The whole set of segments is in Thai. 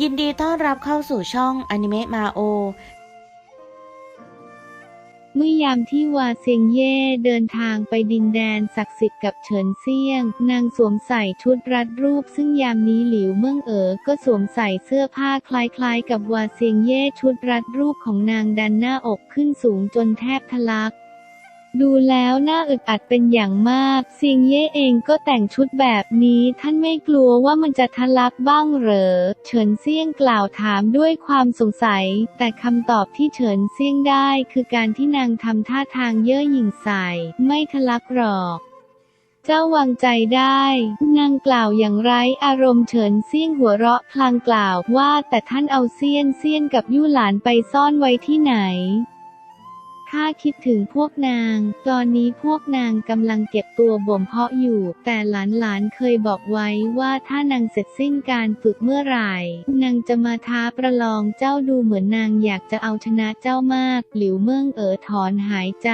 ยินดีต้อนรับเข้าสู่ช่องอนิเมะมาโอ เมื่อยามที่วาเซียงเย่เดินทางไปดินแดนศักดิ์สิทธิ์กับเฉินเซียง นางสวมใส่ชุดรัดรูป ซึ่งยามนี้หลิวเมืองเอ๋อก็สวมใส่เสื้อผ้าคล้ายๆ กับวาเซียงเย่ชุดรัดรูปของนางดันหน้าอกขึ้นสูงจนแทบทะลัก ดูแล้วน่าอึดอัดเป็นอย่างมากซียงเย่เองก็แต่งชุดแบบนี้ท่านไม่กลัวว่ามันจะทะลักบ้างเหรอ เฉินเซียงกล่าวถามด้วยความสงสัย แต่คำตอบที่เฉินเซียงได้คือการที่นางทำท่าทางเย่อหยิ่งใส่ ไม่ทะลักหรอกเจ้าวางใจได้ นางกล่าวอย่างไรอารมณ์เฉินเซียงหัวเราะพลางกล่าวว่าแต่ท่านเอาเซียนเซียนกับยู่หลานไปซ่อนไว้ที่ไหน ข้าคิดถึงพวกนาง ตอนนี้พวกนางกำลังเก็บตัวบ่มเพาะอยู่ แต่หลานๆเคยบอกไว้ว่าถ้านางเสร็จสิ้นการฝึกเมื่อไหร่ นางจะมาท้าประลองเจ้าดูเหมือนนางอยากจะเอาชนะเจ้ามาก หลิวเมืองเอ๋อถอนหายใจ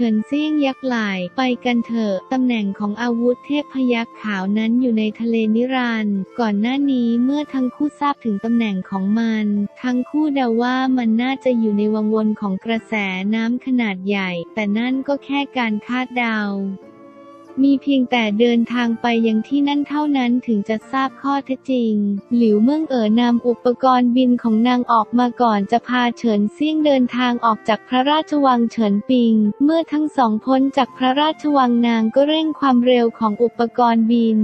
เฉินเซี่ยงยักษ์หลไปกันเถอะตำแหน่งของอาวุธเทพพยักษ์ขาวนั้นอยู่ในทะเลนิรันดร์ก่อนหน้านี้เมื่อทั้งคู่ทราบถึงตำแหน่งของมัน ทั้งคู่เดาว่ามันน่าจะอยู่ในวังวนของกระแสน้ำขนาดใหญ่ แต่นั่นก็แค่การคาดเดา มีเพียงแต่เดินทางไปยังที่นั่นเท่านั้นถึงจะทราบข้อเท็จจริง หลิวเมืองเอ๋อนำอุปกรณ์บินของนางออกมาก่อนจะพาเฉินเซี่ยงเดินทางออกจากพระราชวังเฉินปิง เมื่อทั้งสองพ้นจากพระราชวังนางก็เร่งความเร็วของอุปกรณ์บิน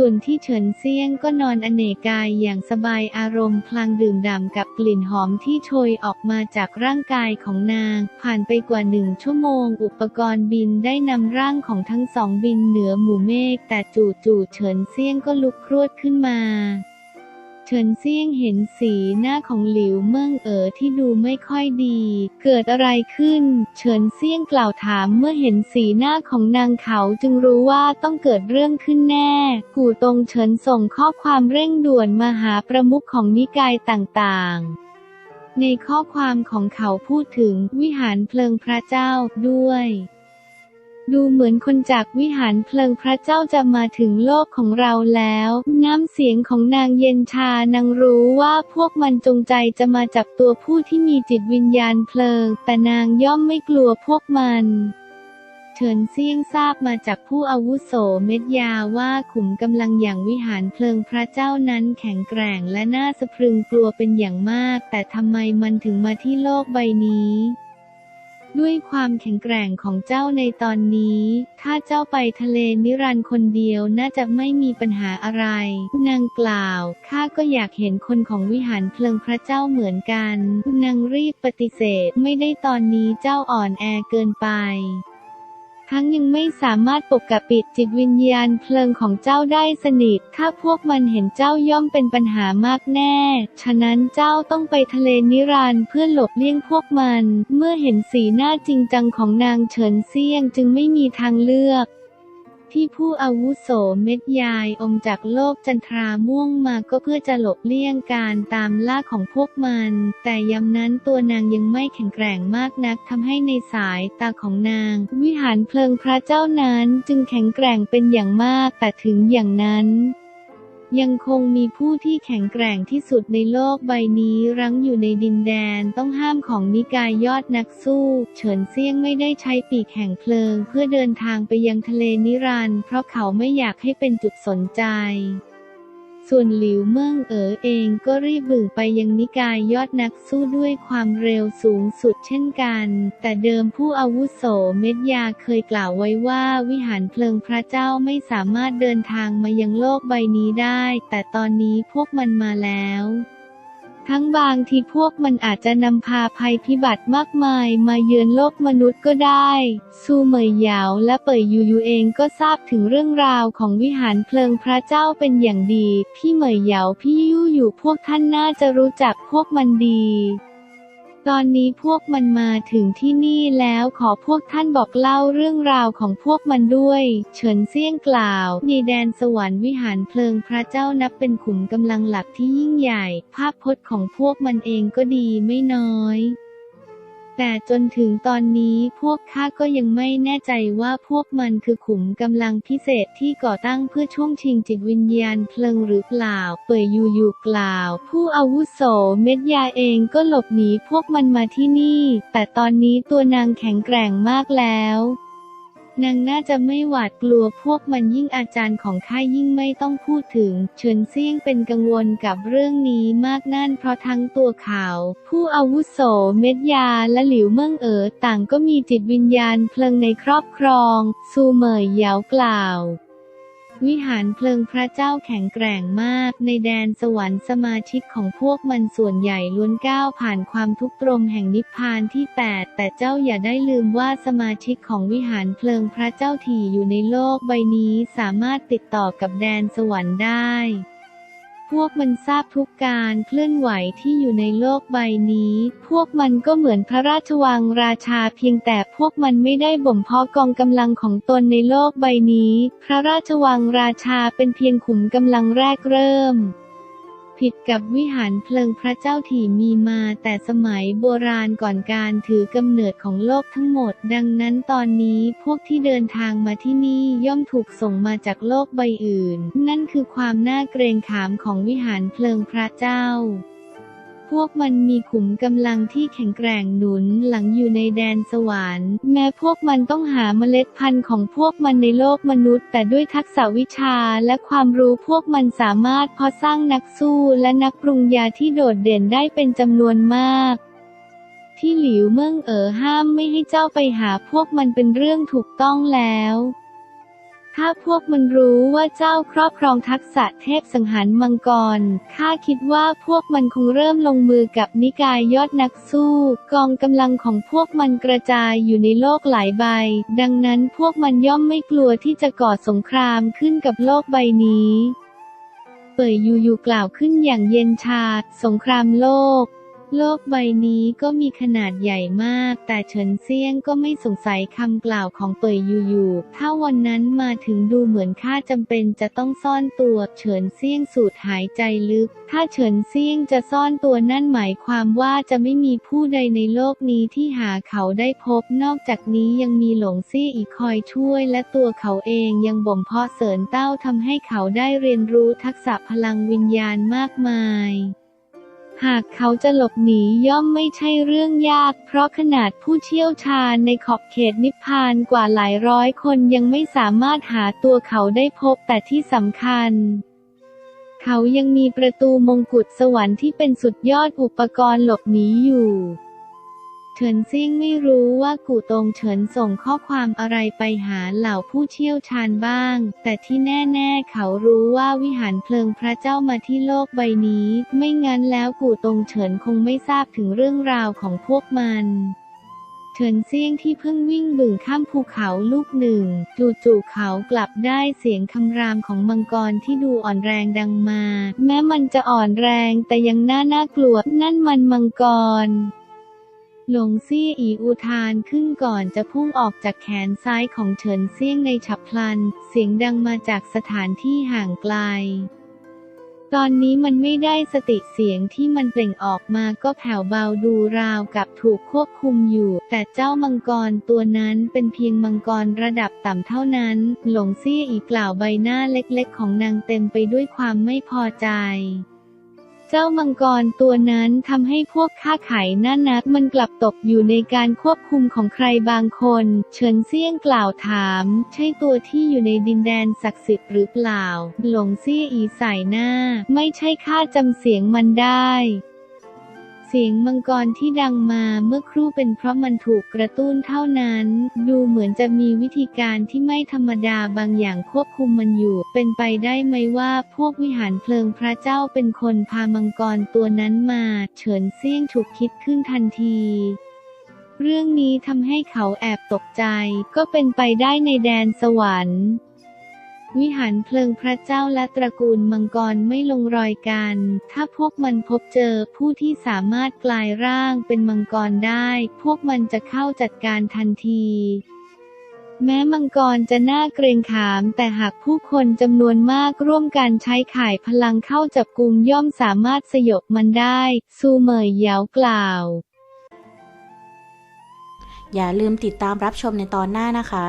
ส่วนที่เฉินเซียงก็นอนอเนกกายอย่างสบายอารมณ์พลางดื่มด่ำกับกลิ่นหอมที่โชยออกมาจากร่างกายของนาง ผ่านไปกว่าหนึ่งชั่วโมง อุปกรณ์บินได้นำร่างของทั้งสองบินเหนือหมู่เมฆแต่จู่ๆเฉินเซียงก็ลุกพรวดขึ้นมา เฉินเซี่ยงเห็นสีหน้าของหลิวเมืองเอ๋อที่ดูไม่ค่อยดี เกิดอะไรขึ้น เฉินเซี่ยงกล่าวถามเมื่อเห็นสีหน้าของนางเขาจึงรู้ว่าต้องเกิดเรื่องขึ้นแน่ กู่ตงเฉินส่งข้อความเร่งด่วนมาหาประมุขของนิกายต่างๆในข้อความของเขาพูดถึงวิหารเพลิงพระเจ้าด้วย ดูเหมือนคนจากวิหารเพลิงพระเจ้าจะมาถึงโลกของเราแล้ว น้ำเสียงของนางเย็นชานางรู้ว่าพวกมันจงใจจะมาจับตัวผู้ที่มีจิตวิญญาณเพลิง แต่นางย่อมไม่กลัวพวกมันเฉินเซี่ยงทราบมาจากผู้อาวุโสเม็ดยาว่าขุมกำลังอย่างวิหารเพลิงพระเจ้านั้นแข็งแกร่งและน่าสะพรึงกลัวเป็นอย่างมาก แต่ทำไมมันถึงมาที่โลกใบนี้ ด้วยความแข็งแกร่งของเจ้าในตอนนี้ ถ้าเจ้าไปทะเลนิรันดร์คนเดียวน่าจะไม่มีปัญหาอะไร นางกล่าว ข้าก็อยากเห็นคนของวิหารเพลิงพระเจ้าเหมือนกัน นางรีบปฏิเสธ ไม่ได้ตอนนี้เจ้าอ่อนแอเกินไป ทั้งยังไม่สามารถปกปิดจิตวิญญาณเพลิงของเจ้าได้สนิท ถ้าพวกมันเห็นเจ้าย่อมเป็นปัญหามากแน่ ฉะนั้นเจ้าต้องไปทะเลนิรันเพื่อหลบเลี่ยงพวกมัน เมื่อเห็นสีหน้าจริงจังของนางเฉินเซียงจึงไม่มีทางเลือก ที่ผู้อาวุโสเม็ดยายอมจากโลกจันทราม่วงมาก็เพื่อจะหลบเลี่ยงการตามล่าของพวกมัน แต่ยามนั้นตัวนางยังไม่แข็งแกร่งมากนักทำให้ในสายตาของนาง วิหารเพลิงพระเจ้านั้นจึงแข็งแกร่งเป็นอย่างมากแต่ถึงอย่างนั้น ยังคงมีผู้ที่แข็งแกร่งที่สุดในโลกใบนี้รั้งอยู่ในดินแดนต้องห้ามของนิกายยอดนักสู้ เฉินเซี่ยงไม่ได้ใช้ปีกแห่งเพลิง เพื่อเดินทางไปยังทะเลนิรันดร์เพราะเขาไม่อยากให้เป็นจุดสนใจ ส่วนหลิวเมืองเอ๋อเองก็รีบบึ่งไปยังนิกายยอดนักสู้ด้วยความเร็วสูงสุดเช่นกัน แต่เดิมผู้อาวุโสเม็ดยาเคยกล่าวไว้ว่าวิหารเพลิงพระเจ้าไม่สามารถเดินทางมายังโลกใบนี้ได้ แต่ตอนนี้พวกมันมาแล้ว ทั้งบางที่พวกมันอาจจะนำพาภัยพิบัติมากมายมาเยือนโลกมนุษย์ก็ได้ ซูเหมยเหยาและเป่ยยูยูเองก็ทราบถึงเรื่องราวของวิหารเพลิงพระเจ้าเป็นอย่างดี พี่เหมยเหยาพี่ยู่อยู่พวกท่านน่าจะรู้จักพวกมันดี ตอนนี้พวกมันมาถึงที่นี่แล้วขอพวกท่านบอกเล่าเรื่องราวของพวกมันด้วย เฉินเซี่ยงกล่าวในแดนสวรรค์วิหารเพลิงพระเจ้านับเป็นขุมกำลังหลักที่ยิ่งใหญ่ ภาพพจน์ของพวกมันเองก็ดีไม่น้อย แต่จนถึงตอนนี้พวกข้าก็ยังไม่แน่ใจว่าพวกมันคือขุมกำลังพิเศษที่ก่อตั้งเพื่อช่วงชิงจิตวิญญาณเพลิงหรือเปล่า เป่ยยูยูกล่าว ผู้อาวุโสเม็ดยาเองก็หลบหนีพวกมันมาที่นี่ แต่ตอนนี้ตัวนางแข็งแกร่งมากแล้ว นางน่าจะไม่หวาดกลัวพวกมันยิ่งอาจารย์ของข้ายิ่งไม่ต้องพูดถึง เฉินเซี่ยงเป็นกังวลกับเรื่องนี้มากนั่นเพราะทั้งตัวเขาผู้อาวุโสเม็ดยาและหลิวเมิ่งเอ๋อต่างก็มีจิตวิญญาณเพลิงในครอบครอง ซูเหมยเยาวกล่าว วิหารเพลิงพระเจ้าแข็งแกร่งมาก ในแดนสวรรค์สมาชิกของพวกมันส่วนใหญ่ล้วนก้าวผ่านความทุกข์ตรมแห่งนิพพานที่ 8 แต่เจ้าอย่าได้ลืมว่าสมาชิกของวิหารเพลิงพระเจ้าที่อยู่ในโลกใบนี้สามารถติดต่อกับแดนสวรรค์ได้ พวกมันทราบทุกการเคลื่อนไหวที่อยู่ในโลกใบนี้ พวกมันก็เหมือนพระราชวังราชาเพียงแต่พวกมันไม่ได้บ่มเพาะกองกำลังของตนในโลกใบนี้ พระราชวังราชาเป็นเพียงขุมกำลังแรกเริ่ม ผิดกับวิหารเพลิงพระเจ้าถี่มีมาแต่สมัยโบราณก่อนการถือกำเนิดของโลกทั้งหมด ดังนั้นตอนนี้พวกที่เดินทางมาที่นี่ย่อมถูกส่งมาจากโลกใบอื่น นั่นคือความน่าเกรงขามของวิหารเพลิงพระเจ้า พวกมันมีขุมกำลังที่แข็งแกร่งหนุนหลังอยู่ในแดนสวรรค์ แม้พวกมันต้องหาเมล็ดพันธุ์ของพวกมันในโลกมนุษย์ แต่ด้วยทักษะวิชาและความรู้พวกมันสามารถเพาะสร้างนักสู้และนักปรุงยาที่โดดเด่นได้เป็นจำนวนมาก ที่หลิวเมิ่งเอ๋อห้ามไม่ให้เจ้าไปหาพวกมันเป็นเรื่องถูกต้องแล้ว ถ้าพวกมันรู้ว่าเจ้าครอบครองทักษะเทพสังหารมังกร ข้าคิดว่าพวกมันคงเริ่มลงมือกับนิกายยอดนักสู้ กองกำลังของพวกมันกระจายอยู่ในโลกหลายใบ ดังนั้นพวกมันย่อมไม่กลัวที่จะก่อสงครามขึ้นกับโลกใบนี้ เป่ยยูยูกล่าวขึ้นอย่างเย็นชา สงครามโลก โลกใบนี้ก็มีขนาดใหญ่มาก แต่เฉินเซียงก็ไม่สงสัยคำกล่าวของเปยยูยูถ้าวันนั้นมาถึงดูเหมือนข้าจำเป็นจะต้องซ่อนตัว เฉินเซียงสูดหายใจลึก ถ้าเฉินเซียงจะซ่อนตัวนั่นหมายความว่าจะไม่มีผู้ใดในโลกนี้ที่หาเขาได้พบ นอกจากนี้ยังมีหลงซี่อีกคอยช่วย และตัวเขาเองยังบ่มเพาะเสริญเต้าทำให้เขาได้เรียนรู้ทักษะพลังวิญญาณมากมาย หากเขาจะหลบหนีย่อมไม่ใช่เรื่องยาก เพราะขนาดผู้เชี่ยวชาญในขอบเขตนิพพานกว่าหลายร้อยคนยังไม่สามารถหาตัวเขาได้พบแต่ที่สำคัญ เขายังมีประตูมงกุฎสวรรค์ที่เป็นสุดยอดอุปกรณ์หลบหนีอยู่ เฉินซิ่งไม่รู้ว่ากูตงเฉินส่งข้อความอะไรไปหาเหล่าผู้เชี่ยวชาญบ้าง แต่ที่แน่ๆเขารู้ว่าวิหารเพลิงพระเจ้ามาที่โลกใบนี้ ไม่งั้นแล้วกูตงเฉินคงไม่ทราบถึงเรื่องราวของพวกมันเฉินเซียงที่เพิ่งวิ่งบึ่งข้ามภูเขาลูกหนึ่ง จู่ๆเขากลับได้เสียงคำรามของมังกรที่ดูอ่อนแรงดังมา แม้มันจะอ่อนแรงแต่ยังน่าน่ากลัวนั่นมันมังกร หลงเซี่อีอุทานขึ้นก่อนจะพุ่งออกจากแขนซ้ายของเฉินเซี่ยงในฉับพลัน เสียงดังมาจากสถานที่ห่างไกล ตอนนี้มันไม่ได้สติเสียงที่มันเปล่งออกมาก็แผ่วเบาดูราวกับถูกควบคุมอยู่ แต่เจ้ามังกรตัวนั้นเป็นเพียงมังกรระดับต่ำเท่านั้น หลงเซี่อีกล่าวใบหน้าเล็กๆ ของนางเต็มไปด้วยความไม่พอใจ เจ้ามังกรตัวนั้นทำให้พวกข้าไข่นั่นนักมันกลับตกอยู่ในการควบคุมของใครบางคน เฉินเซี่ยงกล่าวถาม ใช่ตัวที่อยู่ในดินแดนศักดิ์สิทธิ์หรือเปล่า หลงเซี่ยอีใส่หน้า ไม่ใช่ข้าจำเสียงมันได้ เสียงมังกรที่ดังมาเมื่อครู่เป็นเพราะมันถูกกระตุ้นเท่านั้น ดูเหมือนจะมีวิธีการที่ไม่ธรรมดาบางอย่างควบคุมมันอยู่ เป็นไปได้ไหมว่าพวกวิหารเพลิงพระเจ้าเป็นคนพามังกรตัวนั้นมา เฉินเซี่ยงฉุกคิดขึ้นทันทีเรื่องนี้ทำให้เขาแอบตกใจ ก็เป็นไปได้ในแดนสวรรค์ วิหารเพลิงพระเจ้าและตระกูลมังกรไม่ลงรอยกัน ถ้าพวกมันพบเจอผู้ที่สามารถกลายร่างเป็นมังกรได้ พวกมันจะเข้าจัดการทันที แม้มังกรจะน่าเกรงขาม แต่หากผู้คนจำนวนมากร่วมกันใช้ข่ายพลังเข้าจับกุมย่อมสามารถสยบมันได้ ซูเหมยเหยาวกล่าว อย่าลืมติดตามรับชมในตอนหน้านะคะ